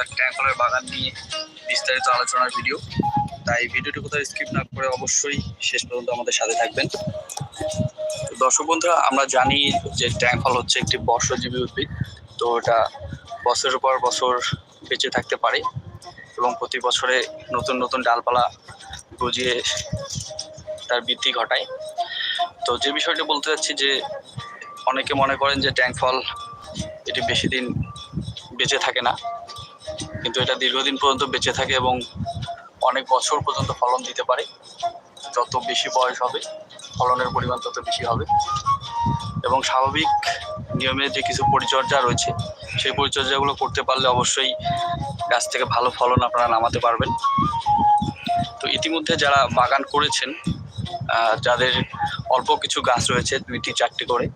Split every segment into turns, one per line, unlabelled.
অর্থাৎ ট্যাঙ্ক ফলের বাগান নিয়ে বিস্তারিত আলোচনার ভিডিও তাই ভিডিওটি কোথাও স্কিপ না করে অবশ্যই শেষ পর্যন্ত আমাদের সাথে থাকবেন। দর্শক বন্ধুরা, আমরা জানি যে ট্যাঙ্ক ফল হচ্ছে একটি বর্ষজীবী উদ্ভিদ। তো এটা বছরের পর বছর বেঁচে থাকতে পারে এবং প্রতি বছরে নতুন নতুন ডালপালা গজিয়ে তার বৃদ্ধি ঘটায়। তো যে বিষয়টি বলতে চাচ্ছি যে, অনেকে মনে করেন যে ট্যাঙ্ক ফল এটি বেশি দিন বেঁচে থাকে না। কিন্তু এটা দীর্ঘদিন পর্যন্ত বেঁচে থাকে এবং অনেক বছর পর্যন্ত ফলন দিতে পারে। যত বেশি বয়স হবে, ফলনের পরিমাণ তত বেশি হবে। এবং স্বাভাবিক নিয়মে যে কিছু পরিচর্যা রয়েছে, সেই পরিচর্যাগুলো করতে পারলে অবশ্যই গাছ থেকে ভালো ফলন আপনারা নামাতে পারবেন। তো ইতিমধ্যে যারা বাগান করেছেন যাদের অল্প কিছু গাছ রয়েছে, দুইটি চারটি করে,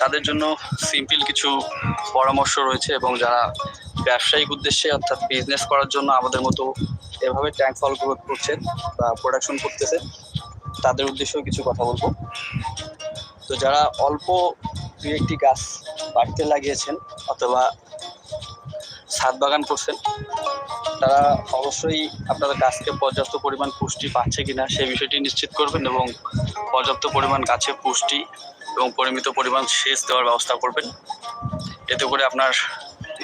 তাদের জন্য সিম্পল কিছু পরামর্শ রয়েছে এবং যারা ব্যবসায়িক উদ্দেশ্যে অর্থাৎ বিজনেস করার জন্য আমাদের মতো এভাবে ট্যাঙ্ক ফল গ্রোথ করছেন বা প্রোডাকশন করতেছেন তাদের উদ্দেশ্যেও কিছু কথা বলব। তো যারা অল্প দু একটি গাছ বাড়িতে লাগিয়েছেন অথবা ছাদ বাগান করছেন, তারা অবশ্যই আপনাদের গাছকে পর্যাপ্ত পরিমাণ পুষ্টি পাচ্ছে কিনা সেই বিষয়টি নিশ্চিত করবেন এবং পর্যাপ্ত পরিমাণ গাছে পুষ্টি এবং পরিমিত পরিমাণ সেচ দেওয়ার ব্যবস্থা করবেন। এতে করে আপনার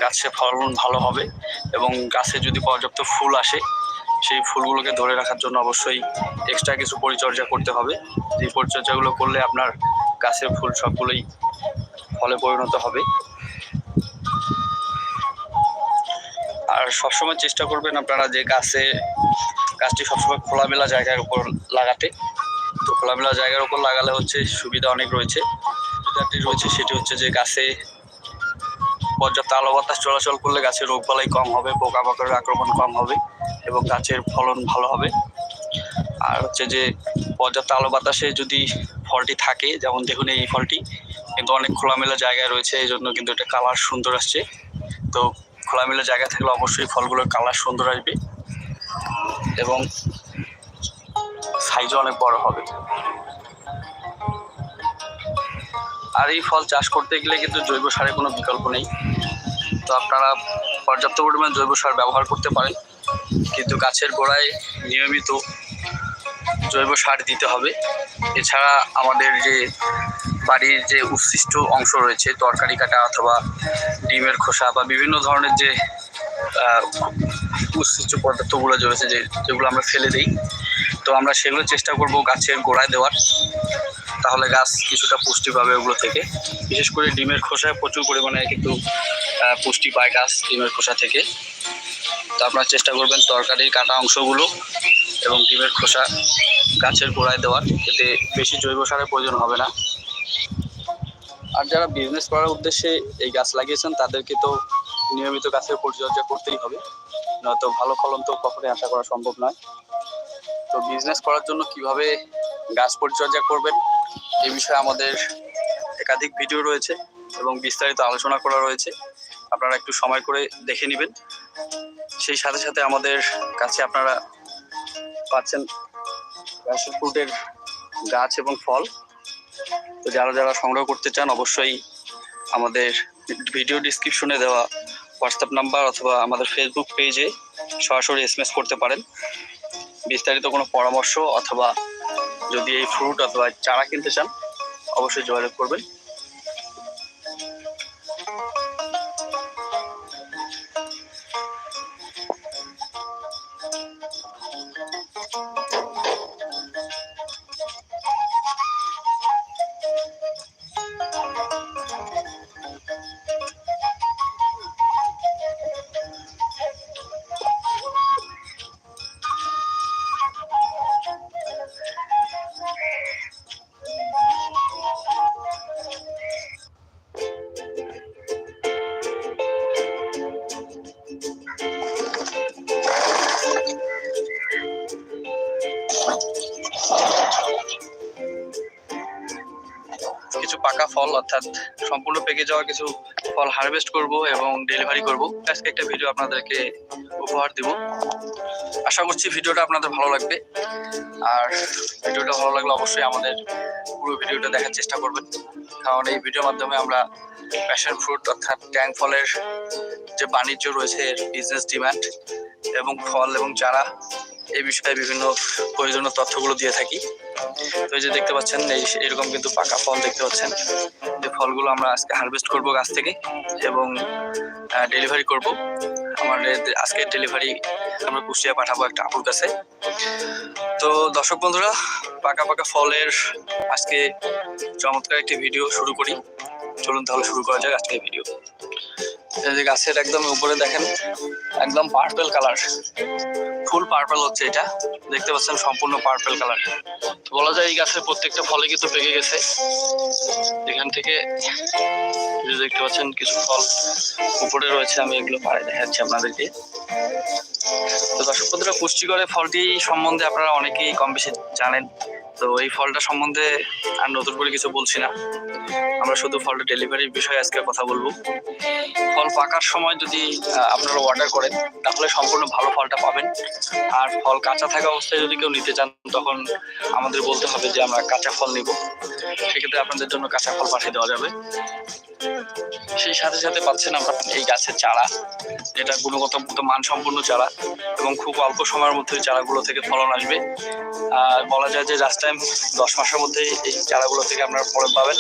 গাছে ফলন ভালো হবে এবং গাছে যদি পর্যাপ্ত ফুল আসে, সেই ফুলগুলোকে ধরে রাখার জন্য অবশ্যই এক্সট্রা কিছু পরিচর্যা করতে হবে। যে পরিচর্যাগুলো করলে আপনার গাছের ফুল সবগুলোই ফলে পরিণত হবে। আর সবসময় চেষ্টা করবেন আপনারা যে গাছে, গাছটি সবসময় খোলামেলা জায়গার উপর লাগাতে। তো খোলামেলা জায়গার উপর লাগালে হচ্ছে সুবিধা অনেক রয়েছে। সুবিধাটি রয়েছে সেটি হচ্ছে যে গাছে পর্যাপ্ত আলো বাতাস চলাচল করলে গাছের রোগবালাই কম হবে, পোকামাকড়ের আক্রমণ কম হবে এবং গাছের ফলন ভালো হবে। আর হচ্ছে যে পর্যাপ্ত আলো বাতাসে যদি ফলটি থাকে, যেমন দেখুন এই ফলটি, কিন্তু অনেক খোলামেলা জায়গায় রয়েছে, এই জন্য কিন্তু এটা কালার সুন্দর আসছে। তো খোলামেলা জায়গা থাকলে অবশ্যই ফলগুলোর কালার সুন্দর আসবে এবং সাইজও অনেক বড় হবে। আর এই ফল চাষ করতে গেলে কিন্তু জৈব সারের কোনো বিকল্প নেই। তো আপনারা পর্যাপ্ত পরিমাণ জৈব সার ব্যবহার করতে পারেন। কিন্তু গাছের গোড়ায় নিয়মিত জৈব সার দিতে হবে। এছাড়া আমাদের যে বাড়ির যে উচ্ছিষ্ট অংশ রয়েছে, তরকারি কাটা অথবা ডিমের খোসা বা বিভিন্ন ধরনের যে উচ্ছিষ্ট পদার্থগুলো রয়েছে যে, যেগুলো আমরা ফেলে দিই, তো আমরা সেগুলো চেষ্টা করব গাছের গোড়ায় দেওয়ার। তাহলে গাছ কিছুটা পুষ্টি পাবে ওগুলো থেকে। বিশেষ করে ডিমের খোসায় প্রচুর পরিমাণে কিন্তু পুষ্টি পায় গাছ ডিমের খোসা থেকে। তো আপনারা চেষ্টা করবেন তরকারির কাটা অংশগুলো এবং ডিমের খোসা গাছের গোড়ায় দেওয়ার। এতে বেশি জৈব সারের প্রয়োজন হবে না। আর যারা বিজনেস করার উদ্দেশ্যে এই গাছ লাগিয়েছেন, তাদেরকে তো নিয়মিত গাছের পরিচর্যা করতেই হবে। নয়তো ভালো ফলন তো কখনোই আশা করা সম্ভব নয়। তো বিজনেস করার জন্য কীভাবে গাছ পরিচর্যা করবেন এই বিষয়ে আমাদের একাধিক ভিডিও রয়েছে এবং বিস্তারিত আলোচনা করা রয়েছে। আপনারা একটু সময় করে দেখে নেবেন। সেই সাথে সাথে আমাদের কাছে আপনারা পাচ্ছেন প্যাশন ফ্রুটের গাছ এবং ফল। তো যারা যারা সংগ্রহ করতে চান, অবশ্যই আমাদের ভিডিও ডিসক্রিপশনে দেওয়া হোয়াটসঅ্যাপ নাম্বার অথবা আমাদের ফেসবুক পেজে সরাসরি এসএমএস করতে পারেন। বিস্তারিত কোনো পরামর্শ অথবা যদি এই ফ্রুট অথবা চারা কিনতে চান অবশ্যই যোগাযোগ করবেন। ফল, অর্থাৎ সম্পূর্ণ পেকে যাওয়া কিছু ফল হারভেস্ট করব এবং ডেলিভারি করব। আজকে একটা ভিডিও আপনাদেরকে উপহার দিব। আশা করছি ভিডিওটা আপনাদের ভালো লাগবে। আর ভিডিওটা ভালো লাগলে অবশ্যই আমাদের পুরো ভিডিওটা দেখার চেষ্টা করবেন। কারণ এই ভিডিওর মাধ্যমে আমরা প্যাশন ফ্রুট অর্থাৎ ট্যাঙ্ক ফলের যে বাণিজ্য রয়েছে বিজনেস ডিমান্ড এবং ফল এবং চারা এই বিষয়ে বিভিন্ন প্রয়োজনীয় তথ্যগুলো দিয়ে থাকি। তো এই যে দেখতে পাচ্ছেন, এই এরকম কিন্তু পাকা ফল দেখতে পাচ্ছেন। যে ফলগুলো আমরা আজকে হারভেস্ট করব গাছ থেকে এবং ডেলিভারি করব। আমাদের আজকে ডেলিভারি আমরা কুষ্টিয়া পাঠাবো একটা আপুর কাছে। তো দর্শক বন্ধুরা, পাকা পাকা ফলের আজকে চমৎকার একটি ভিডিও শুরু করি। চলুন তাহলে শুরু করা যাক আজকের ভিডিও এই যে গাছের একদম উপরে দেখেন, একদম পার্পেল কালার ফুল পার্পেল হচ্ছে এটা। দেখতে পাচ্ছেন সম্পূর্ণ পার্পেল কালার। বলা যায় এই গাছের প্রত্যেকটা ফলে কিন্তু পেকে গেছে। এখান থেকে দেখতে পাচ্ছেন কিছু ফল উপরে রয়েছে, আমি এগুলো পাড়ে দেখাচ্ছি আপনাদেরকে। তো দর্শক পুষ্টিকরে ফলটি সম্বন্ধে আপনারা অনেকেই কম বেশি জানেন। তো এই ফলটা সম্বন্ধে আর নতুন করে কিছু বলছি না। আমরা শুধু ফলটা ডেলিভারির বিষয়ে আজকে কথা বলব। ফল পাকার সময় যদি আপনারা অর্ডার করেন, তাহলে সম্পূর্ণ ভালো ফলটা পাবেন। আর ফল কাঁচা থাকা অবস্থায় যদি কেউ নিতে চান, তখন আমাদের বলতে হবে যে আমরা কাঁচা ফল নিব। সেক্ষেত্রে আপনাদের জন্য কাঁচা ফল পাঠিয়ে দেওয়া যাবে। সেই সাথে সাথে পাচ্ছেন আমরা এই গাছের চারা। যেটা গুণগত মান মানসম্পন্ন চারা এবং খুব অল্প সময়ের মধ্যে চারাগুলো থেকে ফলন আসবে। আর বলা যায় যে লাস্ট টাইম দশ মাসের মধ্যে এই চারাগুলো থেকে আপনারা ফলন পাবেন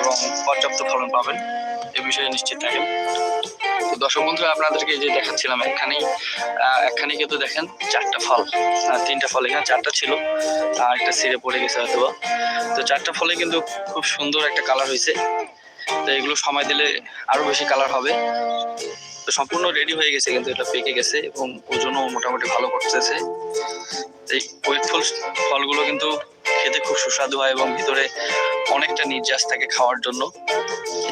এবং পর্যাপ্ত ফলন পাবেন, এ বিষয়ে নিশ্চিত থাকেন। তো দর্শক বন্ধুরা, আপনাদেরকে যে দেখাচ্ছিলাম একখানেই একখানে কিন্তু দেখেন চারটা ফল তিনটা ফল এখানে, চারটা ছিল, আর একটা সিরে পড়ে গেছে হয়তো তো চারটা ফলে কিন্তু খুব সুন্দর একটা কালার হয়েছে তো এগুলো সময় দিলে আরও বেশি কালার হবে। তো সম্পূর্ণ রেডি হয়ে গেছে, কিন্তু এটা পেকে গেছে এবং ওজনও মোটামুটি ভালো করতেছে। এই ওয়েট ফুল ফলগুলো কিন্তু খেতে খুব সুস্বাদু হয় এবং ভিতরে অনেকটা নির্যাস থাকে খাওয়ার জন্য।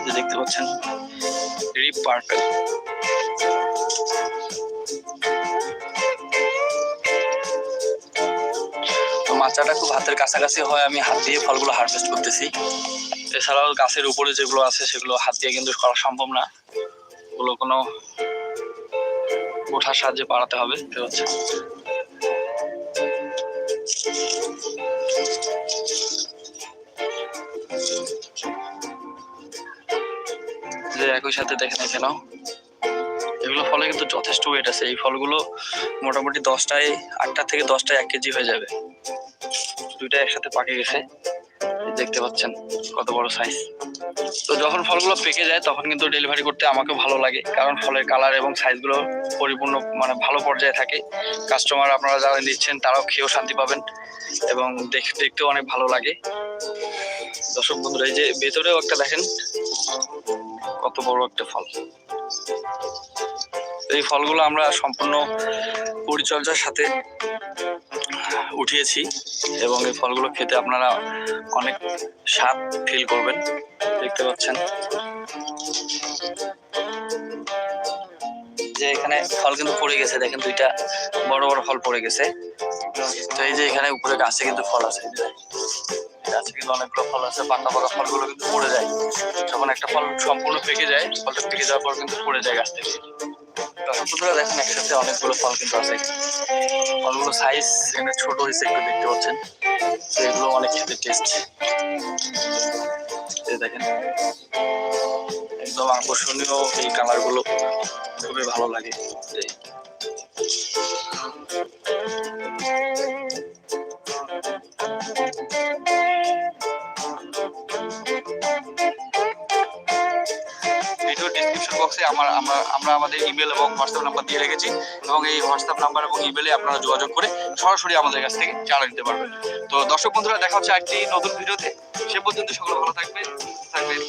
যে দেখতে পাচ্ছেন রিপ পার্পেল মাচাটা খুব হাতের কাছাকাছি হয়, আমি হাত দিয়ে ফলগুলো হারভেস্ট করতেছি। এছাড়াও গাছের উপরে যেগুলো আছে, সেগুলো হাত দিয়ে কিন্তু করা সম্ভব না। ওগুলো কোনো ওঠার সাহায্যে পাড়াতে হবে দেখতে পাচ্ছেন যে একই সাথে দেখেন এখানেও এগুলো ফলে কিন্তু যথেষ্ট ওয়েট আছে। এই ফলগুলো মোটামুটি দশটায়, আটটা থেকে দশটায় এক কেজি হয়ে যাবে। দুইটা একসাথে পাকে গেছে। দেখতে পাচ্ছেন কত বড় সাইজ তো যখন ফলগুলো পেকে যায়, তখন কিন্তু ডেলিভারি করতে আমাকে ভালো লাগে, কারণ ফলের কালার এবং সাইজগুলো পরিপূর্ণ মানে ভালো পর্যায়ে থাকে। কাস্টমার আপনারা যারা নিচ্ছেন, তারাও খেয়েও শান্তি পাবেন এবং দেখ, দেখতেও অনেক ভালো লাগে। দর্শক বন্ধুরা, এই যে ভেতরেও একটা দেখেন, কত বড় একটা ফল। এই ফলগুলো আমরা সম্পূর্ণ পরিচর্যার সাথে উঠিয়েছি এবং এই ফলগুলো খেতে আপনারা অনেক স্বাদ ফিল করবেন। দেখতে পাচ্ছেন। যে এখানে ফল কিন্তু পড়ে গেছে, দেখেন দুইটা বড় বড় ফল পড়ে গেছে। তো এই যে এখানে উপরে গাছে কিন্তু ফল আছে। গাছে কিন্তু অনেকগুলো ফল আছে পাকা পাকা ফলগুলো কিন্তু পড়ে যায়। যখন একটা ফল সম্পূর্ণ পেকে যায়, ফলটা পেকে যাওয়ার পর কিন্তু পড়ে যায় গাছ থেকে। বন্ধুরা দেখেন একসাথে অনেকগুলো ফল কিন্তু আছে। ফলগুলো সাইজ এখানে ছোট হয়েছে, একটু দেখতে পাচ্ছেন। তো এগুলো অনেক খেতে টেস্ট দেখেন, একদম আকর্ষণীয় এই কালারগুলো খুবই ভালো লাগে। বক্সে আমার আমরা আমরা আমাদের ইমেল এবং হোয়াটসঅ্যাপ নাম্বার দিয়ে রেখেছি এবং এই হোয়াটসঅ্যাপ নাম্বার এবং ইমেলে আপনারা যোগাযোগ করে সরাসরি আমাদের কাছ থেকে চারা নিতে পারবেন। তো দর্শক বন্ধুরা, দেখা হচ্ছে একটি নতুন ভিডিওতে। সে পর্যন্ত সকলে ভালো থাকবেন থাকবেন।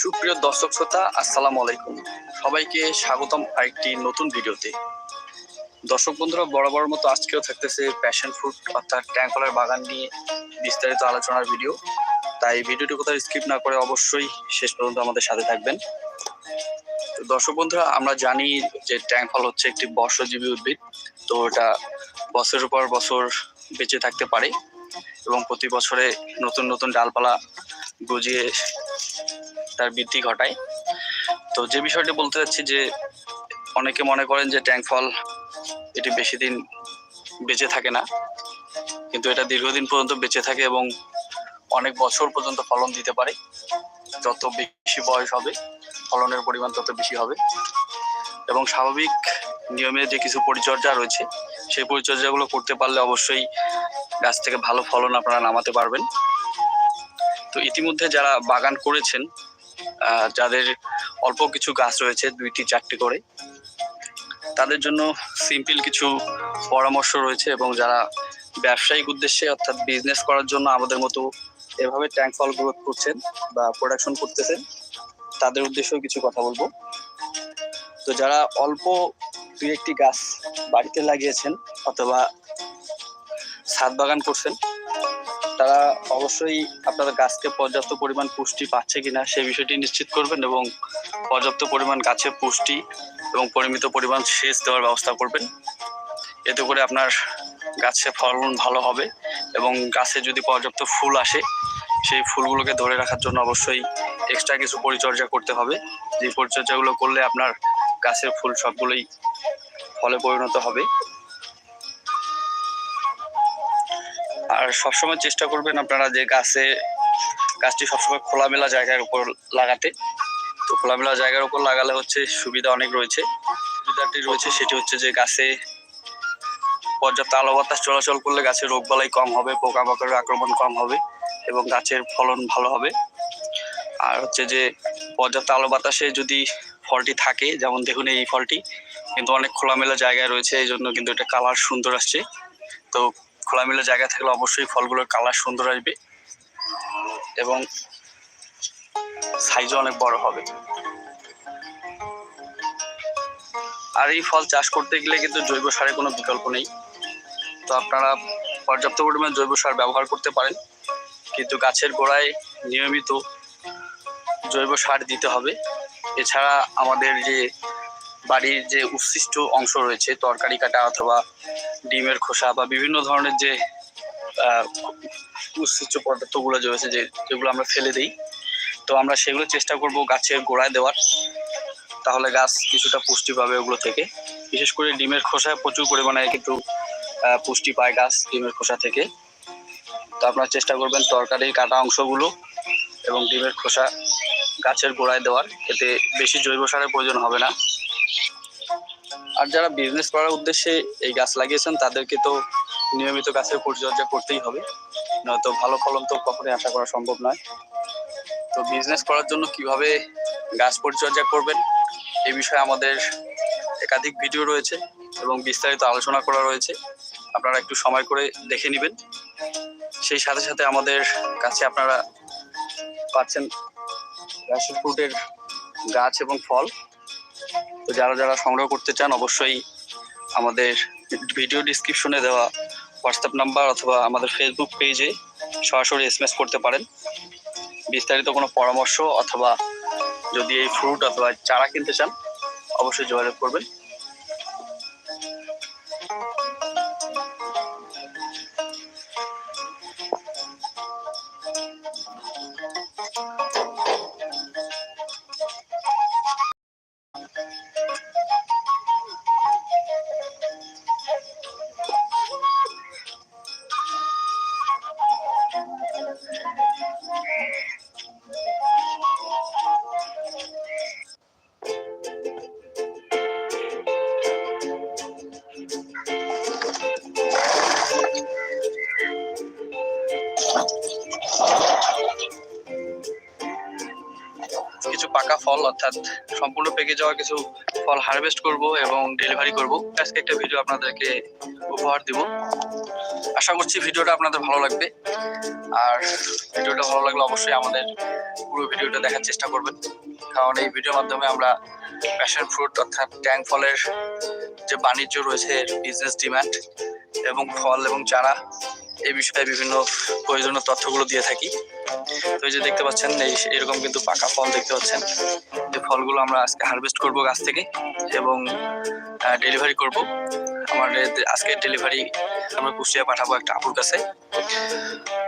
সুপ্রিয় দর্শক শ্রোতা, আসসালামু আলাইকুম। সবাইকে স্বাগতম আরেকটি নতুন ভিডিওতে। দর্শক বন্ধুরা বরাবর মতো আজকেও থাকতেছে প্যাশন ফ্রুট অর্থাৎ ট্যাঙ্কলের বাগান নিয়ে বিস্তারিত আলোচনার ভিডিও তাই ভিডিওটি কোথাও স্কিপ না করে অবশ্যই শেষ পর্যন্ত আমাদের সাথে থাকবেন। দর্শক বন্ধুরা, আমরা জানি যে ট্যাঙ্ক ফল হচ্ছে একটি বর্ষজীবী উদ্ভিদ। তো এটা বছরের পর বছর বেঁচে থাকতে পারে এবং প্রতি বছরে নতুন নতুন ডালপালা গজিয়ে তার বৃদ্ধি ঘটায়। তো যে বিষয়টি বলতে চাচ্ছি যে, অনেকে মনে করেন যে ট্যাঙ্ক ফল এটি বেশি দিন বেঁচে থাকে না। কিন্তু এটা দীর্ঘদিন পর্যন্ত বেঁচে থাকে এবং অনেক বছর পর্যন্ত ফলন দিতে পারে। যত বেশি বয়স হবে, ফলনের পরিমাণ তত বেশি হবে। এবং স্বাভাবিক নিয়মে যে কিছু পরিচর্যা রয়েছে, সেই পরিচর্যাগুলো করতে পারলে অবশ্যই গাছ থেকে ভালো ফলন আপনারা নামাতে পারবেন। তো ইতিমধ্যে যারা বাগান করেছেন যাদের অল্প কিছু গাছ রয়েছে, দুইটি চারটি করে তাদের জন্য সিম্পল কিছু পরামর্শ রয়েছে এবং যারা ব্যবসায়িক উদ্দেশ্যে অর্থাৎ বিজনেস করার জন্য আমাদের মতো এভাবে ট্যাঙ্ক ফল গ্রোথ করছেন বা প্রোডাকশন করতেছেন, তাদের উদ্দেশ্যেও কিছু কথা বলব। তো যারা অল্প দুই একটি গাছ বাড়িতে লাগিয়েছেন অথবা ছাদ বাগান করছেন, তারা অবশ্যই আপনাদের গাছকে পর্যাপ্ত পরিমাণ পুষ্টি পাচ্ছে কিনা সেই বিষয়টি নিশ্চিত করবেন এবং পর্যাপ্ত পরিমাণ গাছে পুষ্টি এবং পরিমিত পরিমাণ সেচ দেওয়ার ব্যবস্থা করবেন। এতে করে আপনার গাছে ফলন ভালো হবে এবং গাছে যদি পর্যাপ্ত ফুল আসে, সেই ফুলগুলোকে ধরে রাখার জন্য অবশ্যই এক্সট্রা কিছু পরিচর্যা করতে হবে। যে পরিচর্যাগুলো করলে আপনার গাছের ফুল সবগুলোই ফলে পরিণত হবে। আর সবসময় চেষ্টা করবেন আপনারা যে গাছে, গাছটি সবসময় খোলামেলা জায়গার উপর লাগাতে। তো খোলামেলা জায়গার উপর লাগালে হচ্ছে সুবিধা অনেক রয়েছে। সুবিধাটি রয়েছে সেটি হচ্ছে যে গাছে পর্যাপ্ত আলো বাতাস চলাচল করলে গাছের রোগবালাই কম হবে, পোকামাকড়ের আক্রমণ কম হবে এবং গাছের ফলন ভালো হবে। আর হচ্ছে যে পর্যাপ্ত আলো বাতাসে যদি ফলটি থাকে, যেমন দেখুন এই ফলটি, কিন্তু অনেক খোলামেলা জায়গায় রয়েছে, এই জন্য কিন্তু এটা কালার সুন্দর আসছে। তো খোলামেলা জায়গা থাকলে অবশ্যই ফলগুলোর কালার সুন্দর আসবে। এবং সাইজও অনেক বড় হবে। আর এই ফল চাষ করতে গেলে কিন্তু জৈব সারের কোনো বিকল্প নেই। তো আপনারা পর্যাপ্ত পরিমাণ জৈব সার ব্যবহার করতে পারেন। কিন্তু গাছের গোড়ায় নিয়মিত জৈব সার দিতে হবে। এছাড়া আমাদের যে বাড়ির যে উচ্ছিষ্ট অংশ রয়েছে, তরকারি কাটা অথবা ডিমের খোসা বা বিভিন্ন ধরনের যে উচ্ছিষ্ট পদার্থগুলো রয়েছে, যে যেগুলো আমরা ফেলে দিই তো আমরা সেগুলো চেষ্টা করব গাছের গোড়ায় দেওয়ার। তাহলে গাছ কিছুটা পুষ্টি পাবে ওগুলো থেকে। বিশেষ করে ডিমের খোসায় প্রচুর পরিমাণে কিন্তু পুষ্টি পায় গাছ ডিমের খোসা থেকে। তো আপনারা চেষ্টা করবেন তরকারির কাটা অংশগুলো এবং ডিমের খোসা গাছের গোড়ায় দেওয়ার। এতে বেশি জৈব সারের প্রয়োজন হবে না। আর যারা বিজনেস করার উদ্দেশ্যে এই গাছ লাগিয়েছেন, তাদেরকে তো নিয়মিত গাছের পরিচর্যা করতেই হবে। নয়তো ভালো ফলন তো কখনোই আশা করা সম্ভব নয়। তো বিজনেস করার জন্য কীভাবে গাছ পরিচর্যা করবেন এই বিষয়ে আমাদের একাধিক ভিডিও রয়েছে এবং বিস্তারিত আলোচনা করা রয়েছে। আপনারা একটু সময় করে দেখে নেবেন। সেই সাথে সাথে আমাদের কাছে আপনারা পাচ্ছেন প্যাশন ফ্রুটের গাছ এবং ফল। তো যারা যারা সংগ্রহ করতে চান, অবশ্যই আমাদের ভিডিও ডিসক্রিপশনে দেওয়া হোয়াটসঅ্যাপ নাম্বার অথবা আমাদের ফেসবুক পেজে সরাসরি এসএমএস করতে পারেন। বিস্তারিত কোনো পরামর্শ অথবা যদি এই ফ্রুট অথবা চারা কিনতে চান অবশ্যই যোগাযোগ করবেন। ফল, অর্থাৎ সম্পূর্ণ পেকে যাওয়া কিছু ফল হারভেস্ট করব এবং ডেলিভারি করব। আজকে একটা ভিডিও আপনাদেরকে উপহার দিব। আশা করছি ভিডিওটা আপনাদের ভালো লাগবে। আর ভিডিওটা ভালো লাগলে অবশ্যই আমাদের পুরো ভিডিওটা দেখার চেষ্টা করবেন। কারণ এই ভিডিওর মাধ্যমে আমরা প্যাশন ফ্রুট অর্থাৎ ট্যাং ফলের যে বাণিজ্য রয়েছে বিজনেস ডিম্যান্ড এবং ফল এবং চারা এই বিষয়ে বিভিন্ন প্রয়োজনীয় তথ্যগুলো দিয়ে থাকি। তো এই যে দেখতে পাচ্ছেন, এই এরকম কিন্তু পাকা ফল দেখতে পাচ্ছেন। এই ফলগুলো আমরা আজকে হারভেস্ট করব গাছ থেকে এবং ডেলিভারি করব। আমার এ- আজকে ডেলিভারি আমরা কুষ্টিয়া পাঠাবো একটা আপুর কাছে।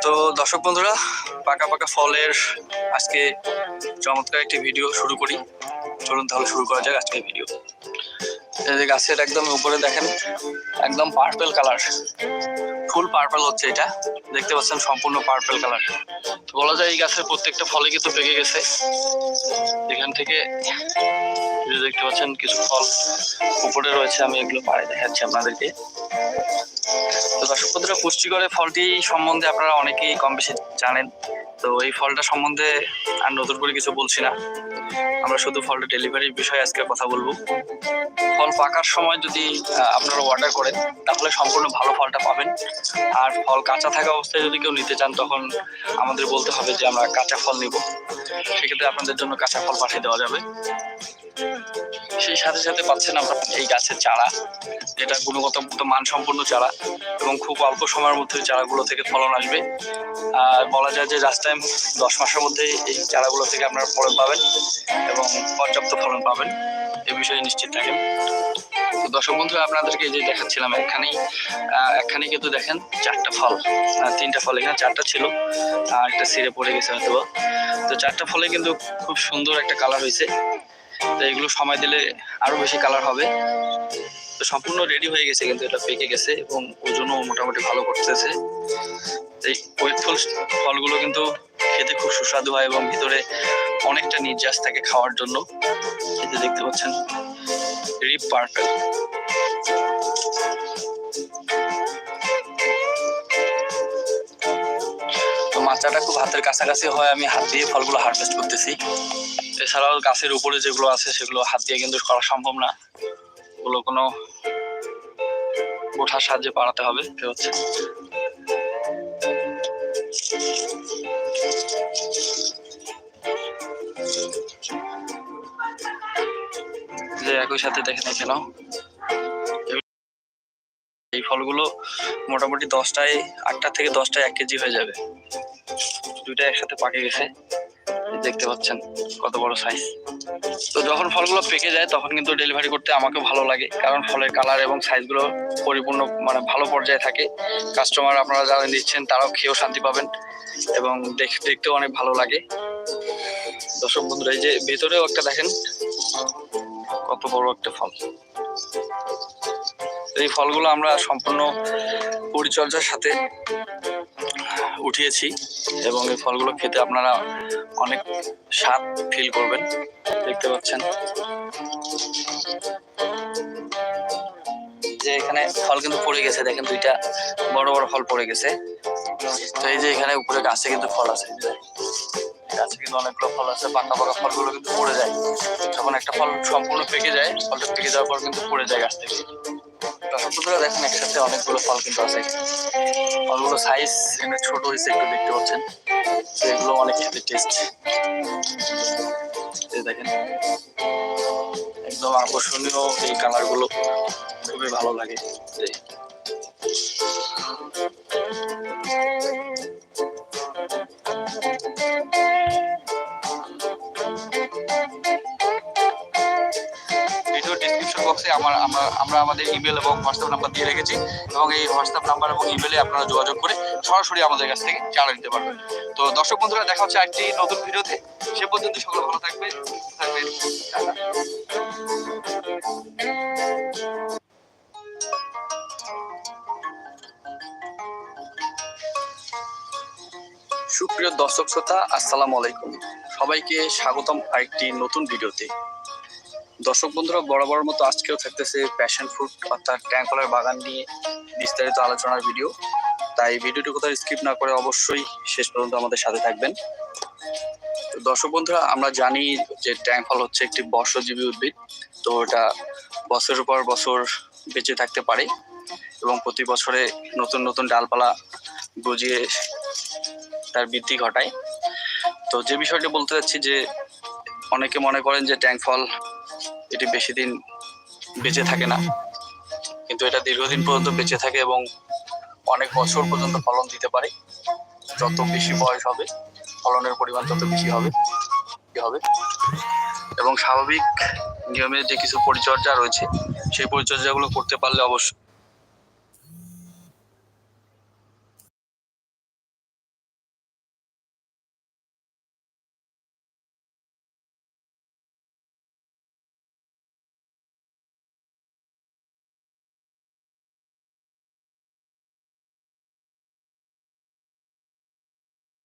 তো দর্শক বন্ধুরা, পাকা পাকা ফলের আজকে চমৎকার একটি ভিডিও শুরু করি। চলুন তাহলে শুরু করা যাক আজকের ভিডিও এই যে গাছের একদম উপরে দেখেন, একদম পার্পেল কালার ফুল পার্পল হচ্ছে এটা। দেখতে পাচ্ছেন সম্পূর্ণ পার্পেল কালার বলা যায় এই গাছের প্রত্যেকটা ফলে কিন্তু পেকে গেছে। এখান থেকে দেখতে পাচ্ছেন কিছু ফল উপরে রয়েছে, আমি এগুলো পাড়ে দেখাচ্ছি আপনাদেরকে। তো দর্শক বন্ধুরা পুষ্টিকরে ফলটি সম্বন্ধে আপনারা অনেকেই কম বেশি জানেন। তো এই ফলটা সম্বন্ধে আর নতুন করে কিছু বলছি না। আমরা শুধু ফলটা ডেলিভারির বিষয়ে আজকে কথা বলব। ফল পাকার সময় যদি আপনারা অর্ডার করেন, তাহলে সম্পূর্ণ ভালো ফলটা পাবেন। আর ফল কাঁচা থাকা অবস্থায় যদি কেউ নিতে চান, তখন আমাদের বলতে হবে যে আমরা কাঁচা ফল নিব। সেক্ষেত্রে আপনাদের জন্য কাঁচা ফল পাঠিয়ে দেওয়া যাবে। সেই সাথে সাথে পাচ্ছেন আমরা এই গাছের চারা। যেটা গুণগত মানসম্পন্ন চারা এবং খুব অল্প সময়ের মধ্যে চারাগুলো থেকে ফলন আসবে। আর বলা যায় যে লাস্ট টাইম দশ মাসের মধ্যে এই চারাগুলো থেকে আপনারা ফলন পাবেন এবং পর্যাপ্ত ফলন পাবেন। এ বিষয়ে নিশ্চিত থাকেন। তো দর্শক বন্ধু আপনাদেরকে এই যে দেখাচ্ছিলাম, একখানেই একখানেই কিন্তু দেখেন চারটা ফল। তিনটা ফল এখানে, চারটা ছিল। আর একটা সিরে পড়ে গেছে হয়তো। তো চারটা ফলে কিন্তু খুব সুন্দর একটা কালার হয়েছে। তো এগুলো সময় দিলে আরও বেশি কালার হবে। তো সম্পূর্ণ রেডি হয়ে গেছে কিন্তু এটা পেকে গেছে এবং ওজনও মোটামুটি ভালো করতেছে। এই ওয়েট ফল ফলগুলো কিন্তু খেতে খুব সুস্বাদু হয় এবং ভিতরে অনেকটা নির্যাস থাকে খাওয়ার জন্য। যে দেখতে পাচ্ছেন রিপ পার্পেল তো মাচাটা খুব হাতের কাছাকাছি হয়, আমি হাত দিয়ে ফলগুলো হারভেস্ট করতেছি। এছাড়াও গাছের উপরে যেগুলো আছে সেগুলো হাত দিয়ে কিন্তু করা সম্ভব না। ওগুলো কোনো ওঠার সাহায্যে পাড়াতে হবে হচ্ছে। যে একই সাথে দেখেন কেন? এই ফলগুলো মোটামুটি দশটায়, আটটা থেকে দশটায় এক কেজি হয়ে যাবে। দুইটা একসাথে পাকে গেছে। দেখতে পাচ্ছেন কত বড় সাইজ তো যখন ফলগুলো পেকে যায়, তখন কিন্তু ডেলিভারি করতে আমাকে ভালো লাগে। কারণ ফলের কালার এবং সাইজগুলো পরিপূর্ণ মানে ভালো পর্যায়ে থাকে। কাস্টমার আপনারা যারা নিচ্ছেন, তারাও খেয়েও শান্তি পাবেন এবং দেখ- দেখতেও অনেক ভালো লাগে। দর্শক বন্ধুরা, এই যে ভেতরেও একটা দেখেন, কত বড় একটা ফল। এই ফলগুলো আমরা সম্পূর্ণ পরিচর্যার সাথে উঠিয়েছি এবং এই ফলগুলো খেতে আপনারা অনেক স্বাদ ফিল করবেন। দেখতে পাচ্ছেন। যে এখানে ফল কিন্তু পড়ে গেছে, দেখেন দুইটা বড় বড় ফল পড়ে গেছে। তো এই যে এখানে উপরে গাছে কিন্তু ফল আছে। গাছে কিন্তু অনেকগুলো ফল আছে, পাকা পাকা ফলগুলো কিন্তু পড়ে যায়। যখন একটা ফল সম্পূর্ণ পেকে যায়, ফলটা পেকে যাওয়ার পর কিন্তু পড়ে যায় গাছ থেকে। বন্ধুরা দেখেন, একসাথে অনেকগুলো ফল কিন্তু আছে। ফলগুলো সাইজ এখানে ছোট হয়েছে, একটু দেখতে পাচ্ছেন। তো এগুলো অনেক খেতে টেস্ট দেখেন। একদম আকর্ষণীয় এই কালারগুলো খুবই ভালো লাগে। এই। ভিডিও বক্সে আমার আমরা আমরা আমাদের ইমেল এবং হোয়াটসঅ্যাপ নাম্বার দিয়ে রেখেছি এবং এই হোয়াটসঅ্যাপ নাম্বার এবং ইমেলে আপনারা যোগাযোগ করে সরাসরি আমাদের কাছ থেকে চারা নিতে পারবেন। তো দর্শক বন্ধুরা, দেখা হচ্ছে একটি নতুন ভিডিওতে। সে পর্যন্ত সকলে ভালো থাকবে থাকবেন সুপ্রিয় দর্শক শ্রোতা, আসসালামু আলাইকুম। সবাইকে স্বাগতম আরেকটি নতুন ভিডিওতে। দর্শক বন্ধুরা বরাবর মতো আজকেও থাকতেছে প্যাশন ফ্রুট অর্থাৎ ট্যাঙ্কলার বাগান নিয়ে বিস্তারিত আলোচনার ভিডিও তাই ভিডিওটি কোথাও স্কিপ না করে অবশ্যই শেষ পর্যন্ত আমাদের সাথে থাকবেন। দর্শক বন্ধুরা, আমরা জানি যে ট্যাঙ্ক ফল হচ্ছে একটি বর্ষজীবী উদ্ভিদ। তো এটা বছরের পর বছর বেঁচে থাকতে পারে এবং প্রতি বছরে নতুন নতুন ডালপালা গজিয়ে তার বৃদ্ধি ঘটায়। তো যে বিষয়টি বলতে চাচ্ছি যে, অনেকে মনে করেন যে ট্যাঙ্ক ফল এটি বেশি দিন বেঁচে থাকে না। কিন্তু এটা দীর্ঘদিন পর্যন্ত বেঁচে থাকে এবং অনেক বছর পর্যন্ত ফলন দিতে পারে। যত বেশি বয়স হবে, ফলনের পরিমাণ তত বেশি হবে হবে। এবং স্বাভাবিক নিয়মে যে কিছু পরিচর্যা রয়েছে, সেই পরিচর্যাগুলো করতে পারলে অবশ্যই